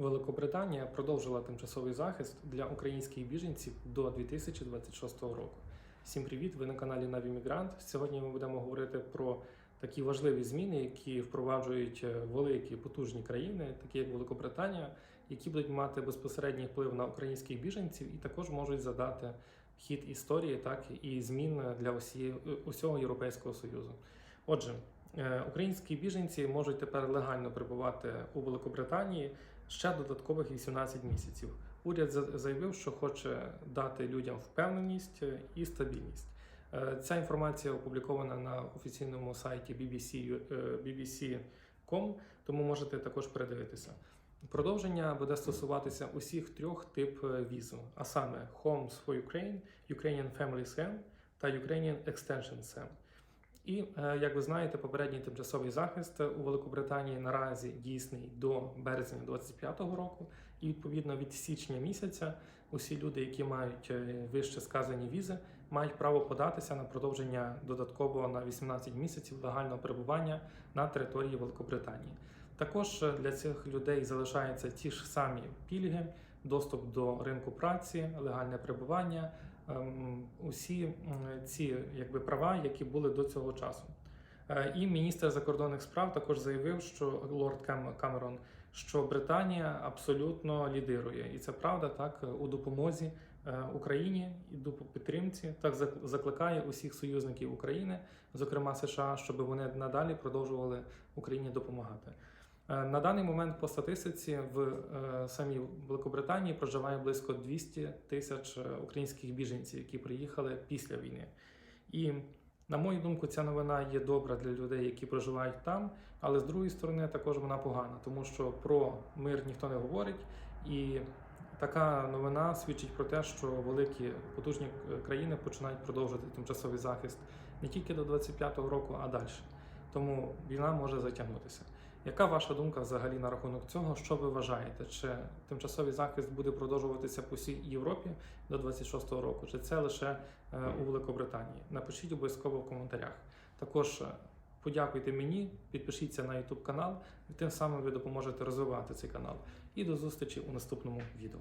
Великобританія продовжила тимчасовий захист для українських біженців до 2026 року. Всім привіт! Ви на каналі Навімігрант. Сьогодні ми будемо говорити про такі важливі зміни, які впроваджують е, великі потужні країни, такі як Великобританія, які будуть мати безпосередній вплив на українських біженців і також можуть задати хід історії, так і змін для усі, усього Європейського союзу. Отже, українські біженці можуть тепер легально перебувати у Великобританії ще додаткових 18 місяців. Уряд заявив, що хоче дати людям впевненість е, і стабільність. Е, Ця інформація опублікована на офіційному сайті BBC, е, BBC.com, тому можете також передивитися. Продовження буде стосуватися усіх трьох тип е, візу, а саме Homes for Ukraine, Ukrainian Family SEM та Ukrainian Extension SEM. І е, як ви знаєте, попередній тимчасовий захист у Великобританії наразі дійсний до березня 2025 року, і відповідно від січня місяця усі люди, які мають е, вище сказані візи, мають право податися на продовження додатково на 18 місяців легального перебування на території Великобританії. Також е, для цих людей залишаються ті ж самі пільги, доступ до ринку праці, легальне перебування, усі ці якби права, які були до цього часу. Е, І міністр закордонних справ також заявив, що лорд Камерон, що Британія абсолютно лідирує, і це правда, так у допомозі е, Україні і до підтримці. Так зак- закликає усіх союзників України, зокрема США, щоб вони надалі продовжували Україні допомагати. Е, На даний момент по статистиці в е, самій Великобританії проживає близько 200 тисяч е, українських біженців, які приїхали після війни. І на мою думку, ця новина є добра для людей, які проживають там, але з другої сторони також вона погана, тому що про мир ніхто не говорить, і така новина свідчить про те, що великі потужні країни починають продовжувати тимчасовий захист не тільки до 25-го року, а далі. Тому війна може затягнутися. Яка ваша думка взагалі на рахунок цього? Що ви вважаєте? Чи тимчасовий захист буде продовжуватися по всій Європі до 26-го року? Чи це лише е, у Великобританії? Напишіть обов'язково в коментарях. Також е, подякуйте мені, підпишіться на YouTube канал, і тим самим ви допоможете розвивати цей канал. І до зустрічі у наступному відео.